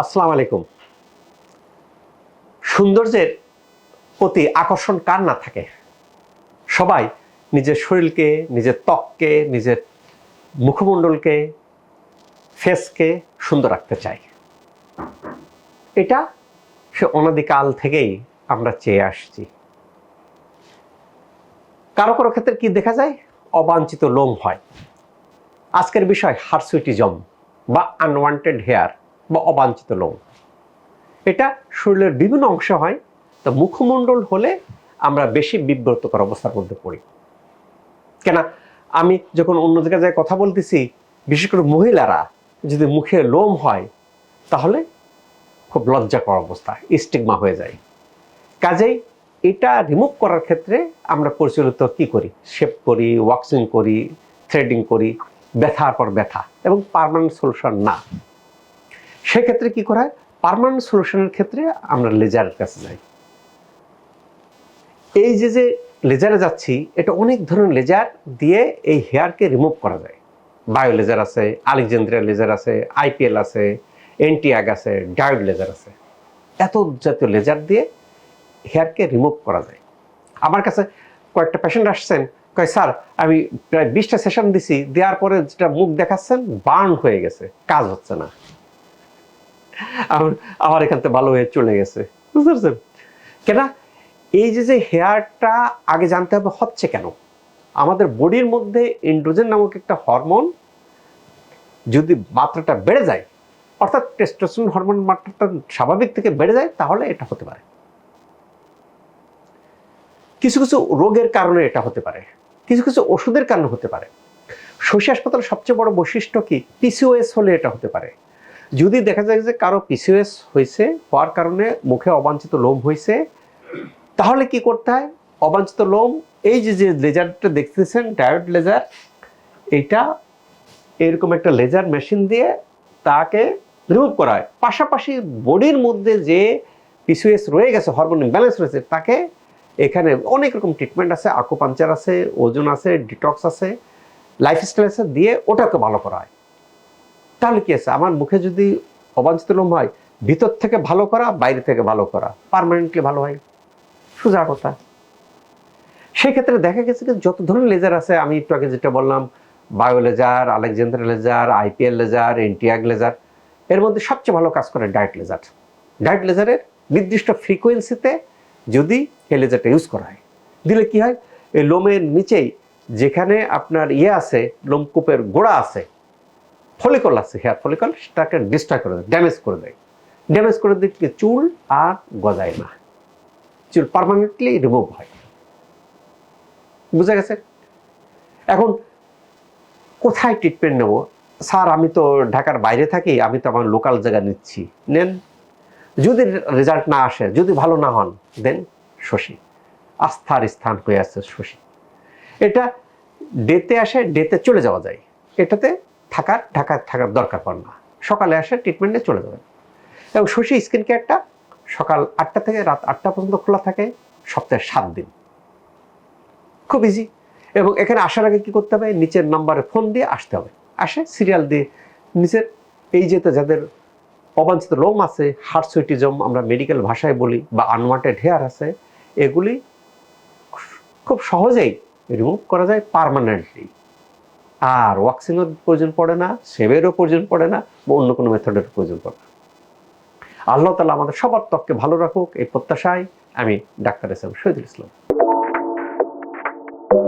আসসালামু আলাইকুম। সৌন্দর্যের প্রতি আকর্ষণ কার না থাকে? সবাই নিজের শরীরকে, নিজের ত্বককে, নিজের মুখমণ্ডলকে ফেসকে সুন্দর রাখতে চায়। এটা সে অনাদিকাল থেকেই আমরা চেয়ে আসছি। কারও কারও ক্ষেত্রে কি দেখা যায়? অবাঞ্ছিত লোম হয়। আজকের বিষয় হার্সুইটিজম বা আনওয়ান্টেড হেয়ার বা অবাঞ্ছিত লোম এটা শরীরের বিভিন্ন অংশ হয়, তো মুখমণ্ডল হলে আমরা বেশি বিব্রতকর অবস্থার মধ্যে পড়ি। কেন? আমি যখন অন্য জায়গায় কথা বলতেছি, বিশেষ করে মহিলারা, যদি মুখে লোম হয়, তাহলে খুব লজ্জাকর অবস্থা, স্টিগমা হয়ে যায়। কাজেই এটা রিমুভ করার ক্ষেত্রে আমরা পরিচালিত কি করি? শেপ করি ওয়াক্সিং করি থ্রেডিং করি, ব্যথার পর ব্যথা, এবং পার্মানেন্ট সলিউশন না। সেক্ষেত্রে কি করা হয়? পার্মানেন্ট সলিউশনের ক্ষেত্রে আমরা লেজারের কাছে যাই। এই যে যে লেজারে যাচ্ছি, এটা অনেক ধরনের লেজার দিয়ে এই হেয়ারকে রিমুভ করা যায়। বায়ো লেজার আছে আলেকজান্দ্রিয়া লেজার আছে আইপিএল আছে এনটিআগ আছে ডায়োড লেজার আছে। এত জাতীয় লেজার দিয়ে হেয়ারকে রিমুভ করা যায়। আমার কাছে কয়েকটা পেশেন্ট আসছেন, কয়, স্যার, আমি প্রায় বিশটা সেশন দিছি, দেওয়ার পরে যেটা মুখ দেখাচ্ছেন বার্ন হয়ে গেছে, কাজ হচ্ছে না। আমার এখান থেকে ভালো হয়ে চলে গেছে। বুঝতে পারছেন? কেন এই যে যে হেয়ারটা আগে জানতে হবে হচ্ছে কেন? আমাদের বডির মধ্যে ইন্ড্রোজেন নামক একটা হরমোন যদি মাত্রাটা বেড়ে যায়, অর্থাৎ টেস্টোস্টেরন হরমোন মাত্রাটা স্বাভাবিক থেকে বেড়ে যায়, তাহলে এটা হতে পারে। কিছু কিছু রোগের কারণে এটা হতে পারে। কিছু কিছু ওষুধের কারণে হতে পারে। শশী হাসপাতালের সবচেয়ে বড় বৈশিষ্ট্য কি? পিসিওএস হলে এটা হতে পারে। যদি দেখা যায় যে কারও পিসিওএস হয়েছে, হওয়ার কারণে মুখে অবাঞ্ছিত লোম হয়েছে, তাহলে কি করতে হয়? অবাঞ্ছিত লোম, এই যে যে লেজারটা দেখতেছেন, ডায়োড লেজার, এটা এরকম একটা লেজার মেশিন দিয়ে তাকে রিমুভ করা হয়। পাশাপাশি বডির মধ্যে যে পিসিওএস রয়ে গেছে হরমোন ইমব্যালেন্স রয়েছে, তাকে এখানে অনেক রকম ট্রিটমেন্ট আছে আকুপাঞ্চার আছে, ওজন আছে ডিটক্স আছে লাইফস্টাইল আছে, দিয়ে ওটাকে ভালো করা হয়। তাহলে কি আছে? আমার মুখে যদি অবাঞ্ছিত লোম হয়, ভিতর থেকে ভালো করা, বাইরে থেকে ভালো করা পার্মানেন্টলি ভালো হয়? সোজা কথা। সেক্ষেত্রে দেখা গেছে যে যত ধরনের লেজার আছে, আমি একটু আগে যেটা বললাম bio laser alexandrite laser IPL laser এনটিআগ laser এর মধ্যে সবচেয়ে ভালো কাজ করে ডায়েট লেজার ডায়েট লেজারের নির্দিষ্ট ফ্রিকোয়েন্সিতে যদি এই লেজারটা ইউজ করা হয়, দিলে কি হয়? এই লোমের নিচেই যেখানে আপনার ইয়ে আছে লোমকূপের গোড়া আছে ফলিকল আছে হেয়ার ফলিকল সেটাকে ডিস্ট্রয় করে দেয় ড্যামেজ করে দেয়। ড্যামেজ করে দিলে চুল আর গজায় না। চুল পারমানেন্টলি রিমুভ হয়। বুঝা গেছে? এখন কোথায় ট্রিটমেন্ট নেব? স্যার, আমি তো ঢাকার বাইরে থাকি, আমি তো আমার লোকাল জায়গা নিচ্ছি। নেন, যদি রেজাল্ট না আসে, যদি ভালো না হন, দেন শশী। আস্থার স্থান হয়ে আছে শশী। এটা ডেতে আসে ডেতে চলে যাওয়া যায়। এটাতে থাকার, ঢাকায় থাকার দরকার পড়ে না। সকালে আসে ট্রিটমেন্টে চলে যাবেন। এবং শশী স্কিন কেয়ারটা সকাল আটটা থেকে রাত আটটা পর্যন্ত খোলা থাকে, সপ্তাহে সাত দিন। খুব ইজি এবং এখানে আসার আগে কি করতে হবে? নিচের নাম্বারে ফোন দিয়ে আসতে হবে। আসে সিরিয়াল দিয়ে নিচের এই যেতে যাদের অবাঞ্ছিত লোম আছে হার্টসুইটিজম আমরা মেডিকেল ভাষায় বলি বা আনওয়ান্টেড হেয়ার আছে, এগুলি খুব সহজেই রিমুভ করা যায় পারমানেন্টলি আর ওয়াক্সিংয়ের প্রয়োজন পড়ে না, সেবেরও প্রয়োজন পড়ে না, বা অন্য কোনো মেথডের প্রয়োজন পড়ে না। আল্লাহ তালা আমাদের সবার ত্বককে ভালো রাখুক, এই প্রত্যাশায় আমি doctor S M Shahidul Islam.